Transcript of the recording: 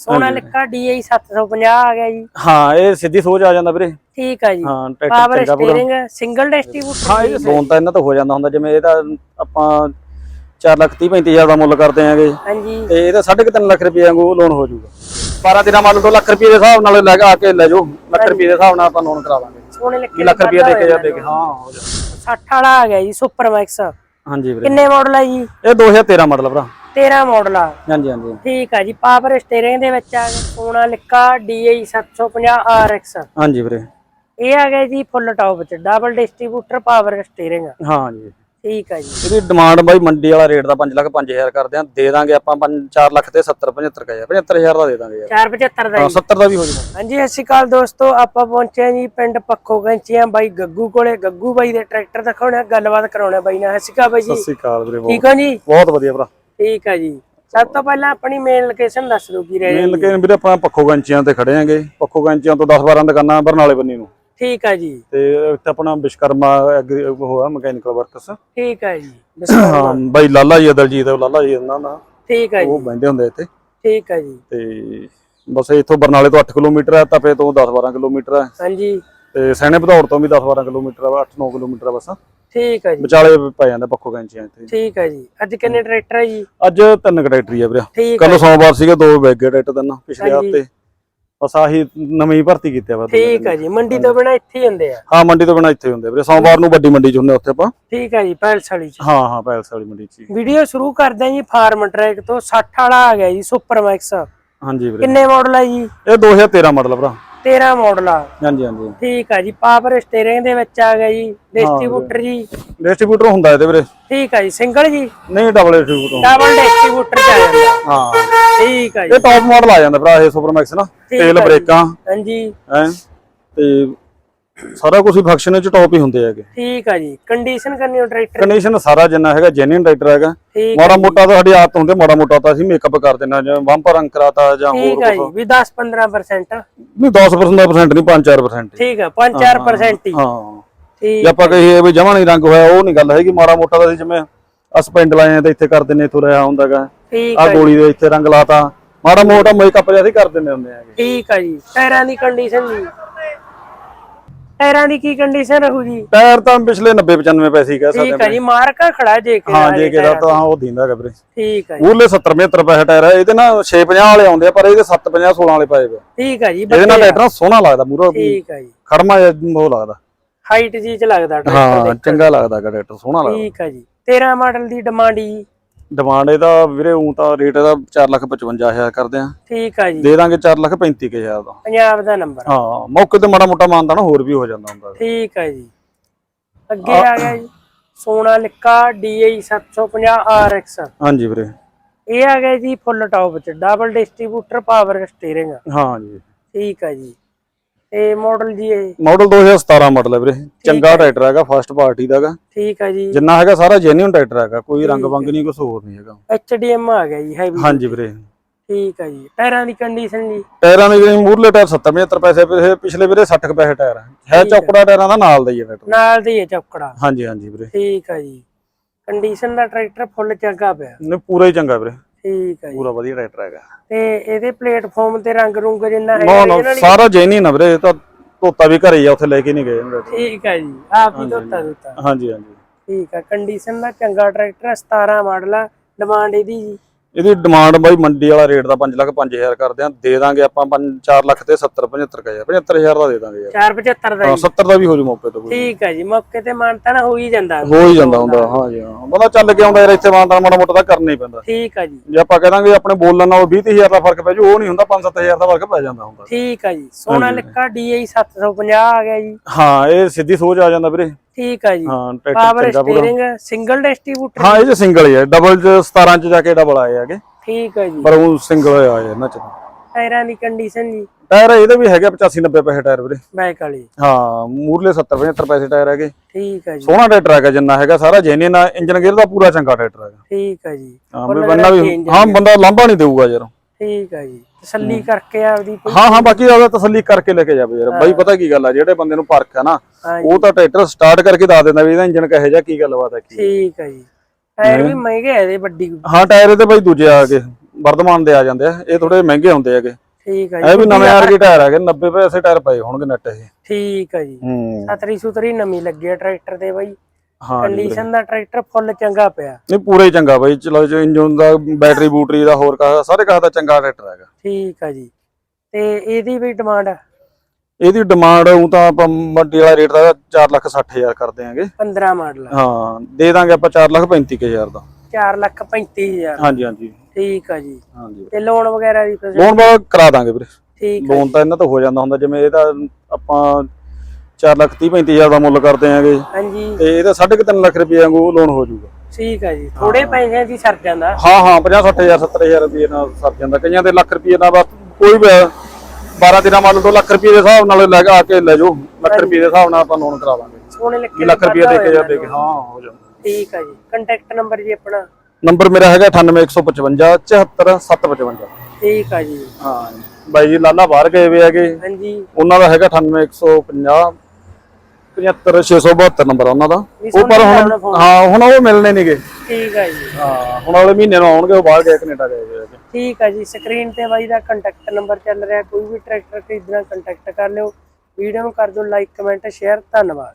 Sonalika DI 750 ਆ ਗਿਆ ਜੀ। ਹਾਂ ਇਹ ਸਿੱਧੀ ਸੋਚ ਆ ਜਾਂਦਾ ਵੀਰੇ। ਠੀਕ ਆ ਜੀ। ਹਾਂ ਪਾਵਰ ਸਟੀਅਰਿੰਗ ਸਿੰਗਲ ਡਿਸਟ੍ਰੀਬਿਊਟਰ ਹਾਂ ਇਹ ਲੋਨ ਤਾਂ ਇਹਨਾਂ ਤੋਂ ਹੋ ਜਾਂਦਾ ਹੁੰਦਾ ਜਿਵੇਂ ਇਹਦਾ ਆਪਾਂ 4 ਲੱਖ 30 35 ਹਜ਼ਾਰ ਦਾ ਮੁੱਲ ਕਰਦੇ ਆਂਗੇ। ਹਾਂਜੀ। ਤੇ ਇਹਦਾ 3.5 ਲੱਖ ਰੁਪਏ ਵਾਂਗੂ ਲੋਨ ਹੋ ਜਾਊਗਾ। 12 13 ਮੰਨ ਲਓ 2 ਲੱਖ ਰੁਪਏ ਦੇ ਹਿਸਾਬ ਨਾਲ ਲੈ ਕੇ ਆ ਕੇ ਲੈ ਜਾਓ। ਲੱਖ ਰੁਪਏ ਦੇ ਹਿਸਾਬ ਨਾਲ ਆਪਾਂ ਲੋਨ ਕਰਾ ਸੋਨਾਲਿਕਾ 2 ਲੱਖ ਰੁਪਏ ਦੇ ਕੇ ਜਾਂ ਦੇ ਕੇ ਹਾਂ ਹੋ ਜਾ 60 ਵਾਲਾ ਆ ਗਿਆ ਜੀ ਸੁਪਰ ਮੈਕਸ ਹਾਂਜੀ ਵੀਰੇ। ਕਿੰਨੇ ਮਾਡਲ ਆ ਜੀ? ਇਹ 2013 ਮਾਡਲ ਭਰਾ। 13 ਮਾਡਲ ਆ। ਹਾਂਜੀ ਹਾਂਜੀ। ਠੀਕ ਆ ਜੀ ਪਾਵਰ ਸਟੀਅਰਿੰਗ ਦੇ ਵਿੱਚ ਆ। ਗਿਆ ਸੋਨਾਲਿਕਾ DI 750 RX ਹਾਂਜੀ ਵੀਰੇ। ਇਹ ਆ ਗਿਆ ਜੀ ਫੁੱਲ ਟੌਪ ਚ ਡਬਲ ਡਿਸਟ੍ਰੀਬਿਊਟਰ ਪਾਵਰ ਸਟੀਅਰਿੰਗ ਹਾਂ ਜੀ। ਠੀਕ ਆ ਜੀ। ਇਹਦੀ ਡਿਮਾਂਡ ਬਾਈ ਮੰਡੀ ਵਾਲਾ ਰੇਟ ਦਾ 5 ਲੱਖ 5000 ਕਰਦੇ ਆ। ਦੇ ਦਾਂਗੇ ਆਪਾਂ 4 ਲੱਖ ਤੇ 70 75 ਕਾ 75000 ਦਾ ਦੇ ਦਾਂਗੇ ਯਾਰ। 475 ਦਾ ਹਾਂ ਜੀ। 70 ਦਾ ਵੀ ਹੋ ਜਾਊਗਾ। ਹਾਂਜੀ ਸਤਿ ਸ਼੍ਰੀ ਅਕਾਲ ਦੋਸਤੋ ਆਪਾਂ ਪਹੁੰਚੇ ਹਾਂ ਜੀ ਪਿੰਡ ਪੱਖੋ ਗੰਚੀਆਂ ਬਾਈ ਗੱਗੂ ਕੋਲੇ। ਗੱਗੂ ਬਾਈ ਦੇ ਟਰੈਕਟਰ ਦਿਖਾਉਣਾ ਗੱਲਬਾਤ ਕਰਾਉਣਾ ਬਾਈ ਨਾਲ। ਸਤਿ ਸ਼੍ਰੀ ਅਕਾਲ ਬਾਈ ਜੀ। ਸਤਿ ਸ੍ਰੀ ਅਕਾਲ ਵੀਰੇ ਠੀਕ ਹੋ ਜੀ? ਬਹੁਤ ਵਧੀਆ ਭਰਾ। ਠੀਕ ਆ ਜੀ। ਸਭ ਤੋਂ ਪਹਿਲਾਂ ਆਪਣੀ ਮੇਨ ਲੋਕੇਸ਼ਨ ਦੱਸ ਦਿਓ ਕੀ ਰਹੇ ਮੇਨ ਲੋਕੇਸ਼ਨ ਵੀਰੇ ਆਪਾਂ ਪੱਖੋ ਗੰਚੀਆਂ ਤੇ ਖੜੇ ਆਂਗੇ। ਪੱਖੋ ਗੰਚੀਆਂ ਤੋਂ 10 12 ਦੁਕਾਨਾਂ ਬਰਨਾਲੇ ਬੰਨੀ ਨੂੰ। ਠੀਕ ਆ ਜੀ। ਤੇ ਇੱਥੇ ਆਪਣਾ ਵਿਸ਼ਕਰਮਾ ਐਗਰੀ ਹੋਆ ਮਕੈਨੀਕਲ ਵਰਕਸ। ਠੀਕ ਆ ਜੀ। ਹਾਂ ਬਾਈ ਲਾਲਾ ਜੀ ਦਲਜੀਤ ਲਾਲਾ ਜੀ ਉਹਨਾਂ ਦਾ। ਠੀਕ ਆ ਉਹ ਜੀ ਬੈਠੇ ਹੁੰਦੇ ਇੱਥੇ। ਠੀਕ ਆ ਜੀ। ਤੇ ਬਸ ਇੱਥੋਂ ਬਰਨਾਲੇ ਤੋਂ 8 ਕਿਲੋਮੀਟਰ ਹੈ ਤਪੇ ਤੋਂ 10 12 ਕਿਲੋਮੀਟਰ ਹੈ। ਹਾਂਜੀ। ਤੇ ਸੈਣੇ ਭਦੌੜ ਤੋਂ ਵੀ 10 12 ਕਿਲੋਮੀਟਰ ਹੈ 8 9 ਕਿਲੋਮੀਟਰ ਹੈ ਬਸ। ਠੀਕ ਆ ਜੀ। ਵਿਚਾਲੇ ਪੈ ਜਾਂਦਾ ਪੱਖੋ ਗੰਚੀਆਂ ਇੱਥੇ। ਠੀਕ ਆ ਜੀ। ਅੱਜ ਕਿੰਨੇ ਟਰੈਕਟਰ ਆ ਜੀ? ਅੱਜ ਤਿੰਨ ਕਟੈਕਟਰੀ ਆ ਵੀਰੇ। ਆ ਕੱਲ ਸੋਮਵਾਰ ਸੀਗੇ ਦੋ ਵੈਗੇ ਟਰੈਕਟਰ ਦਿਨ ਪਿਛਲੇ। ਹਫ਼ਤੇ। ਬਸ ਆਹੀ ਨਵੀਂ ਭਰਤੀ ਕੀਤੀ ਆ ਬਸ। ਠੀਕ ਆ ਜੀ। ਮੰਡੀ ਤੋਂ ਬਿਨਾ ਇੱਥੇ ਹੀ ਹੁੰਦੇ ਆ। ਹਾਂ ਮੰਡੀ ਤੋਂ ਬਿਨਾਂ ਇੱਥੇ ਹੁੰਦੇ ਵੀਰੇ। ਸੋਮਵਾਰ ਨੂੰ ਵੱਡੀ ਮੰਡੀ ਚ ਹੁੰਦੇ ਉੱਥੇ ਆਪਾਂ। ਠੀਕ ਆ ਜੀ ਪੈਲਸ ਵਾਲੀ ਚ। ਹਾਂ ਹਾਂ ਪੈਲਸ ਵਾਲੀ ਮੰਡੀ ਚ ਹੀ। ਵੀਡੀਓ ਸ਼ੁਰੂ ਕਰਦੇ ਹਾਂ ਜੀ ਫਾਰਮ ਟਰੈਕ ਤੋਂ। 60 ਵਾਲਾ ਆ ਗਿਆ ਜੀ ਸੁਪਰ ਮੈਕਸ। ਹਾਂਜੀ ਵੀਰੇ। ਕਿੰਨੇ ਮਾਡਲ ਆ ਜੀ? ਇਹ 2013 ਮਾਡਲ ਭਰਾ। 13 ਮਾਡਲ ਆ। ਹਾਂਜੀ ਹਾਂਜੀ। ਠੀਕ ਆ ਜੀ ਪਾਵਰ ਸਟੀਅਰਿੰਗ ਦੇ ਵਿੱਚ ਆ ਗਿਆ ਜੀ ਡਿਸਟ੍ਰੀਬਿਊਟਰ ਜੀ। ਡਿਸਟ੍ਰੀਬਿਊਟਰ ਹੁੰਦਾ ਇਹਦੇ ਵੀਰੇ। ਠੀਕ ਆ ਜੀ ਸਿੰਗਲ ਜੀ? ਨਹੀਂ ਡਬਲ ਡਿਸਟ੍ਰੀਬਿਊਟਰ ਡਬਲ ਡਿਸਟ੍ਰੀਬਿਊਟਰ ਚ ਆ ਜਾਂਦਾ। ਹਾਂ। ਠੀਕ ਆ ਜੀ। ਇਹ ਟੌਪ ਮਾਡਲ ਆ ਜਾਂਦਾ ਭਰਾ ਇਹ ਸੁਪਰ ਮੈਕਸ ਨਾ ਤੇਲ। ਬ੍ਰੇਕਾਂ। ਹਾਂਜੀ। ਹੈ। ਤੇ ਸਾਰਾ ਕੁਝ ਫੰਕਸ਼ਨ ਵਿੱਚ ਟੌਪ ਹੀ ਹੁੰਦੇ ਹੈਗੇ। ਠੀਕ ਆ ਜੀ। ਕੰਡੀਸ਼ਨ ਕਰਨੀ ਉਹ ਟਰੈਕਟਰ ਕੰਡੀਸ਼ਨ ਸਾਰਾ ਜਿੰਨਾ ਹੈਗਾ ਜੈਨੂਇਨ ਟਰੈਕਟਰ ਹੈਗਾ। ਠੀਕ ਮਾੜਾ ਮੋਟਾ ਤਾਂ ਸਾਡੀ ਆਦਤ ਹੁੰਦੀ ਮਾੜਾ ਮੋਟਾ ਤਾਂ ਅਸੀਂ ਮੇਕਅਪ ਕਰ ਦਿੰਨਾ ਜਾਂ ਬੰਪਰ ਰੰਗ ਕਰਾਤਾ ਜਾਂ ਠੀਕ ਹੋਰ ਆ ਕੁਝ ਜੀ ਵੀ 10 15% ਨਹੀਂ 10% ਦਾ percent ਨਹੀਂ 5-4% ਠੀਕ ਆ 5-4% ਹੀ ਹਾਂ ਠੀਕ ਆਪਾਂ ਕਹੀਏ ਵੀ ਜਮਾਂ ਨਹੀਂ ਰੰਗ ਹੋਇਆ ਉਹ ਨਹੀਂ ਗੱਲ ਹੈਗੀ। ਮਾੜਾ ਮੋਟਾ ਤਾਂ ਅਸੀਂ ਜਿਵੇਂ ਅਸਪੈਂਡ ਲਾਏ ਆ ਤੇ ਇੱਥੇ ਕਰ ਦਿੰਨੇ ਰਿਹਾ ਹੁੰਦਾਗਾ ਠੀਕ ਆ ਆ ਗੋਲੀ ਦੇ ਇੱਥੇ ਰੰਗ ਲਾਤਾ। ਮਾੜਾ ਮੋਟਾ ਮੇਕਅਪ ਜਿਹਾ ਅਸੀਂ ਕਰ ਦਿੰਨੇ ਹੁੰਦੇ ਆਗੇ ਠੀਕ ਆ ਜੀ। ਟਾਇਰਾਂ ਦੀ ਕੰਡੀਸ਼ਨ ਜੀ। ਟਾਇਰਾਂ ਦੀ ਕੀ ਕੰਡੀਸ਼ਨ ਰਹੂ ਜੀ ਟਾਇਰ ਤਾਂ ਪਿਛਲੇ 90 95 ਪੈਸੇ ਹੀ ਕਹਿ ਸਕਦੇ ਠੀਕ ਆ ਜੀ ਮਾਰਕਾ ਖੜਾ ਜੇ ਕੇ ਹਾਂ ਜੇ ਕਿਹਦਾ ਤਾਂ ਹਾਂ ਉਹ ਦਿੰਦਾ ਹੈਗਾ ਵੀਰੇ। ਠੀਕ ਆ ਜੀ। ਉਰਲੇ 70 75 ਪੈਸੇ ਟਾਇਰ ਹੈ ਇਹਦੇ ਨਾਲ 650 ਵਾਲੇ ਆਉਂਦੇ ਆ ਪਰ ਇਹਦੇ 750 16 ਵਾਲੇ ਪਾਏ ਵੇ। ਠੀਕ ਆ ਜੀ ਇਹਦੇ ਨਾਲ ਟਰੈਕਟਰ ਨਾ ਸੋਹਣਾ ਲੱਗਦਾ ਮੂਰਾ ਠੀਕ ਆ ਜੀ। ਖੜਮਾ ਜਿਹਾ ਉਹ ਲੱਗਦਾ। ਹਾਈਟ ਜੀ ਚ ਲੱਗਦਾ ਟਰੈਕਟਰ ਹਾਂ ਚੰਗਾ ਲੱਗਦਾ ਟਰੈਕਟਰ ਸੋਹਣਾ ਲੱਗਦਾ। ਠੀਕ ਆ ਜੀ। 13 ਮਾਡਲ ਦੀ ਡਿਮਾਂਡ ਜੀ। ਡਿਮਾਂਡ ਇਹਦਾ ਵੀਰੇ ਉਂ ਤਾਂ ਰੇਟ ਇਹਦਾ 455000 ਕਰਦੇ ਆ। ਠੀਕ ਆ ਜੀ। ਦੇ ਦਾਂਗੇ 435000 ਦਾ। ਪੰਜਾਬ ਦਾ ਨੰਬਰ ਹਾਂ ਮੌਕੇ ਤੇ ਮਾੜਾ ਮੋਟਾ ਮਾਨਦਾ ਨਾ ਹੋਰ ਵੀ ਹੋ ਜਾਂਦਾ ਹੁੰਦਾ ਠੀਕ ਆ ਜੀ। ਅੱਗੇ ਆ ਗਿਆ ਜੀ। ਸੋਨਾਲਿਕਾ DI 750 RX ਹਾਂਜੀ ਵੀਰੇ। ਇਹ ਆ ਗਿਆ ਜੀ ਫੁੱਲ ਟੌਪ ਚ ਡਬਲ ਡਿਸਟ੍ਰੀਬਿਊਟਰ ਪਾਵਰ ਸਟੀਅਰਿੰਗ। ਹਾਂ ਜੀ। ਠੀਕ ਆ ਜੀ। ਤੇ ਮਾਡਲ ਜੀ ਇਹ। ਮਾਡਲ 2017 ਮਾਡਲ ਹੈ ਵੀਰੇ। ਚੰਗਾ ਟਰੈਕਟਰ ਹੈਗਾ ਫਸਟ ਪਾਰਟੀ ਦਾ ਹੈਗਾ। ਠੀਕ ਆ ਜੀ। ਜਿੰਨਾ ਹੈਗਾ ਸਾਰਾ ਜੈਨੂਇਨ ਟਰੈਕਟਰ ਹੈਗਾ ਕੋਈ ਰੰਗ ਬੰਗ ਨਹੀਂ ਕੁਝ ਹੋਰ ਨਹੀਂ ਹੈਗਾ। HDM ਆ ਗਿਆ ਜੀ ਹੈਵੀ ਹਾਂਜੀ ਵੀਰੇ। ਠੀਕ ਆ ਜੀ। ਟਾਇਰਾਂ ਦੀ ਕੰਡੀਸ਼ਨ ਜੀ। ਟਾਇਰਾਂ ਦੇ ਜਿਹੜੇ ਮੂਰਲੇ ਟਾਇਰ 70 75 ਪੈਸੇ ਪਿਛਲੇ- ਪਿਛਲੇ ਵੀਰੇ 60 ਕੁ ਪੈਸੇ ਟਾਇਰ ਹੈ ਹੈ। ਚੌਕੜਾ ਟਾਇਰਾਂ ਦਾ ਨਾਲ ਦਾ ਹੀ ਹੈ ਟਰੈਕਟਰ। ਨਾਲ ਦੀ ਹੈ ਚੌਕੜਾ। ਹਾਂਜੀ ਹਾਂਜੀ ਵੀਰੇ। ਠੀਕ ਆ ਜੀ। ਕੰਡੀਸ਼ਨ ਦਾ ਟਰੈਕਟਰ ਫੁੱਲ ਚੰਗਾ ਪਿਆ। ਨੇ ਪੂਰਾ ਹੀ ਚੰਗਾ ਵੀਰੇ। ਠੀਕ ਜੀ। ਪੂਰਾ ਵਧੀਆ ਟਰੈਕਟਰ ਹੈਗਾ। ਤੇ ਇਹਦੇ ਪਲੇਟਫਾਰਮ ਤੇ ਰੰਗ ਰੁੰਗ ਜਿੰਨਾ ਨਾ ਹੈ ਨਾ ਸਾਰਾ ਜੈਨੂਇਨ ਆ ਵੀਰੇ ਇਹ ਤਾਂ ਧੋਤਾ ਵੀ ਘਰੇ ਹੀ ਆ ਉੱਥੇ ਲੈ ਕੇ ਨਹੀਂ ਗਏ। ਠੀਕ ਆ ਜੀ ਆਪ ਹੀ ਧੋਤਾ ਦਿੱਤਾ ਹਾਂਜੀ ਹਾਂਜੀ। ਠੀਕ ਆ ਕੰਡੀਸ਼ਨ ਦਾ ਚੰਗਾ ਟਰੈਕਟਰ 17 ਮਾਡਲ ਆ ਡਿਮਾਂਡ ਇਹਦੀ ਜੀ। ਇਹਦੀ ਡਿਮਾਂਡ ਬਾਈ ਮੰਡੀ ਵਾਲਾ ਰੇਟ ਦਾ 5 ਲੱਖ 5000 ਕਰਦੇ ਆ। ਦੇ ਦਾਂਗੇ ਆਪਾਂ 4 ਲੱਖ ਤੇ 70 75 ਕਾ 75000 ਦਾ ਦੇ ਦਾਂਗੇ ਯਾਰ। 475 ਦਾ ਹਾਂ ਜੀ। 70 ਦਾ ਵੀ ਹੋ ਜੂ ਮੌਕੇ ਤੇ ਕੋਈ। ਠੀਕ ਆ ਜੀ ਮੌਕੇ ਤੇ ਮਾਨਤਾ ਨਾ ਹੋ ਹੀ ਜਾਂਦਾ। ਹੋ ਹੀ ਜਾਂਦਾ ਹੁੰਦਾ ਹਾਂ ਜੀ ਹਾਂ। ਬੰਦਾ ਚੱਲ ਕੇ ਆਉਂਦਾ ਯਾਰ ਇੱਥੇ ਮਾਨਤਾ ਮਾੜਾ ਮੋਟਾ ਤਾਂ ਕਰਨਾ ਹੀ ਪੈਂਦਾ। ਠੀਕ ਆ ਜੀ। ਜੇ ਆਪਾਂ ਕਹਾਂਗੇ ਆਪਣੇ ਬੋਲਣ ਨਾਲ 20000 ਦਾ ਫ਼ਰਕ ਪੈ ਜੂ ਉਹ ਨਹੀਂ ਹੁੰਦਾ 5-7000 ਦਾ ਫ਼ਰਕ ਪੈ ਜਾਂਦਾ ਹੁੰਦਾ। ਠੀਕ ਆ ਜੀ। ਸੋਨਾਲਿਕਾ DI 750 ਆ ਗਿਆ ਜੀ। ਹਾਂ ਇਹ ਸਿੱਧੀ ਸੋਚ ਆ ਜਾਂਦਾ ਵੀਰੇ। ਠੀਕ ਆ ਜੀ। ਹਾਂ ਪਾਵਰ ਸਟੀਅਰਿੰਗ ਸਿੰਗਲ ਡਿਸਟ੍ਰੀਬਿਊਟਰ ਹਾਂ ਇਹ ਚ ਸਿੰਗਲ ਹੀ ਹੈ ਡਬਲ ਚ 17 ਚ ਜਾ ਕੇ ਡਬਲ ਆਏ ਹੈਗੇ। ਠੀਕ ਆ ਜੀ। ਪਰ ਉਹ ਸਿੰਗਲ ਹੋਇਆ ਹੈ ਇਹਨਾਂ ਚ। ਟਾਇਰਾਂ ਦੀ ਕੰਡੀਸ਼ਨ ਜੀ। ਟਾਇਰ ਇਹਦੇ ਵੀ ਹੈਗੇ 85 90 ਪੈਸੇ ਟਾਇਰ ਵੀਰੇ। ਬੈਕ ਵਾਲੀ ਹਾਂ ਮੂਰਲੇ 70 75 ਪੈਸੇ ਟਾਇਰ ਹੈਗੇ। ਠੀਕ ਆ ਜੀ। ਸੋਹਣਾ ਟਰੈਕਟਰ ਹੈਗਾ ਜਿੰਨਾ ਹੈਗਾ ਸਾਰਾ ਜੈਨੂਇਨ ਆ ਇੰਜਨ ਗੇਅਰ ਦਾ ਪੂਰਾ ਚੰਗਾ ਟਰੈਕਟਰ ਹੈਗਾ। ਠੀਕ ਆ ਜੀ। ਹਾਂ ਬੰਦਾ ਵੀ ਹਾਂ ਬੰਦਾ ਲਾਂਭਾ ਨਹੀਂ ਦੇਊਗਾ ਯਾਰ। ਠੀਕ ਆ ਜੀ। ਤਸੱਲੀ ਕਰਕੇ ਆਪਦੀ ਕੋਈ- ਹਾਂ ਹਾਂ ਬਾਕੀ ਉਹਦਾ ਤਸੱਲੀ ਕਰਕੇ ਲੈ ਕੇ ਜਾਵੇ ਯਾਰ। ਬਾਈ ਪਤਾ ਕੀ ਗੱਲ ਆ ਜਿਹੜੇ ਬੰਦੇ ਨੂੰ ਪਰਖ ਹੈ ਨਾ ਉਹ ਤਾਂ ਟਰੈਕਟਰ ਸਟਾਰਟ ਕਰਕੇ ਦੱਸ ਦਿੰਦਾ ਵੀ ਇਹਦਾ ਇੰਜਨ ਕਹੇ ਜਾ ਕੀ ਗੱਲਬਾਤ ਹੈ ਕੀ ਠੀਕ ਆ ਜੀ। ਟਾਇਰ ਵੀ ਮਹਿੰਗੇ ਆ ਇਹਦੇ ਵੱਡੀ ਹਾਂ ਟਾਇਰ ਇਹਦੇ ਬਾਈ ਦੂਜੇ ਆ ਗਏ ਵਰਧਮਾਨ ਦੇ ਆ ਜਾਂਦੇ ਆ। ਇਹ ਥੋੜੇ ਮਹਿੰਗੇ ਹੁੰਦੇ ਹੈਗੇ। ਠੀਕ ਆ ਇਹ ਵੀ ਜੀ ਨਵੇਂ ਵਰਗੇ ਟਾਇਰ ਹੈਗੇ 90 ਪੈਸੇ ਟਾਇਰ ਪਏ ਹੋਣਗੇ ਨੱਟ ਇਹ। ਠੀਕ ਆ ਜੀ। ਹੂੰ। ਸਤਰੀ ਸੁਤਰੀ ਨਵੀਂ ਲੱਗੀ ਆ ਟਰੈਕਟਰ ਤੇ ਬਾਈ। ਹਾਂ ਜੀ ਵੀਰੇ। ਕੰਡੀਸ਼ਨ ਦਾ ਟਰੈਕਟਰ ਫੁੱਲ ਚੰਗਾ ਪਿਆ। ਨਹੀਂ ਪੂਰਾ ਹੀ ਚੰਗਾ ਬਾਈ ਚਲੋ ਜੋ ਇੰਜਨ ਦਾ ਬੈਟਰੀ ਬੂਟਰੀ ਦਾ ਹੋਰ ਕਾ ਸਾਰੇ ਕਾਹ ਦਾ ਚੰਗਾ ਟਰੈਕਟਰ ਹੈਗਾ। ਠੀਕ ਆ ਜੀ। ਤੇ ਇਹਦੀ ਵੀ ਡਿਮਾਂਡ ਇਹਦੀ ਡਿਮਾਂਡ ਉਹ ਤਾਂ ਆਪਾਂ ਮੰਡੀ ਵਾਲਾ ਰੇਟ ਦਾ 4 ਲੱਖ 60 ਹਜ਼ਾਰ ਕਰਦੇ ਆਂਗੇ। 15 ਮਾਡਲ ਹਾਂ ਦੇ ਦਾਂਗੇ ਆਪਾਂ 4 ਲੱਖ 35 ਹਜ਼ਾਰ ਦਾ। 4 ਲੱਖ 35000 ਹਾਂਜੀ ਹਾਂਜੀ। ਠੀਕ ਆ ਜੀ। ਹਾਂਜੀ। ਤੇ ਲੋਨ ਵਗੈਰਾ ਦੀ facility? ਲੋਨ ਬਾ ਕਰਾ ਦਾਂਗੇ ਵੀਰੇ। ਠੀਕ ਆ ਲੋਨ ਤਾਂ ਇਹਨਾਂ ਤੋਂ ਹੋ ਜਾਂਦਾ ਹੁੰਦਾ ਜਿਵੇਂ ਇਹਦਾ ਆਪਾਂ 4 ਲੱਖ 30 35 ਹਜ਼ਾਰ ਦਾ ਮੁੱਲ ਕਰਦੇ ਆਂਗੇ। ਹਾਂਜੀ। ਤੇ ਇਹਦਾ 3.5 ਲੱਖ ਰੁਪਏ ਵਾਂਗੂ ਲੋਨ ਹੋ ਜਾਊਗਾ। ਠੀਕ ਆ ਜੀ। ਥੋੜੇ ਪੈਸਿਆਂ ਦੀ ਸਰ ਜਾਂਦਾ। ਹਾਂ ਹਾਂ 50 60000 70000 ਰੁਪਏ ਨਾਲ ਸਰ ਜਾਂਦਾ। ਕਈਆਂ ਦੇ ਲੱਖ ਰੁਪਏ ਨਾਲ ਬਸ ਕੋਈ ਵੀ 12 13 ਮੰਨ ਲਓ 2 ਲੱਖ ਰੁਪਏ ਦੇ ਹਿਸਾਬ ਨਾਲ ਲੈ ਕੇ ਆ ਕੇ ਲੈ ਜਾਓ। ਲੱਖ ਰੁਪਏ ਦੇ ਹਿਸਾਬ ਨਾਲ ਆਪਾਂ ਲੋਨ ਕਰਾ ਦਾਂਗੇ ਲੱਗੇ ਲੱਖ ਰੁਪਏ ਦੇ ਕੇ ਜਾਂ ਦੇ ਕੇ ਹਾਂ ਹੋ ਜਾਂਦਾ। ਠੀਕ ਆ ਜੀ। ਕੰਟੈਕਟ ਨੰਬਰ ਜੀ ਆਪਣਾ। ਨੰਬਰ ਮੇਰਾ ਹੈਗਾ 98155 74755 ਠੀਕ ਆ ਜੀ। ਹਾਂ। ਬਾਈ ਜੀ ਲਾਲਾ ਬਾਹਰ ਗਏ ਵੇ ਹੈਗੇ। ਹਾਂਜੀ। ਉਹਨਾਂ ਦਾ ਹੈਗਾ 98150 75672 ਨੰਬਰ ਆ ਉਹਨਾਂ ਦਾ। ਵੀ ਉਹ ਪਰ ਸੋਹਣੇ ਹੁਣ ਨਾਲ phone- ਹਾਂ ਹੁਣ ਉਹ ਮਿਲਣੇ ਨਹੀਂਗੇ ਠੀਕ ਆ ਜੀ। ਹਾਂ ਹੁਣ ਵਾਲੇ ਮਹੀਨੇ ਨੂੰ ਆਉਣਗੇ ਉਹ ਬਾਹਰ ਗਏ ਕੈਨੇਡਾ ਗਏ ਵੇ ਹੈਗੇ ਠੀਕ ਆ ਜੀ ਸਕਰੀਨ ਤੇ ਬਾਈ ਦਾ ਕੰਟੈਕਟ ਨੰਬਰ ਚੱਲ ਰਿਹਾ ਕੋਈ ਵੀ ਟਰੈਕਟਰ ਖਰੀਦਣਾ ਕੰਟੈਕਟ ਕਰ ਲਿਓ। ਵੀਡੀਓ ਨੂੰ ਕਰ ਦਿਓ ਲਾਈਕ ਕਮੈਂਟ ਸ਼ੇਅਰ ਧੰਨਵਾਦ।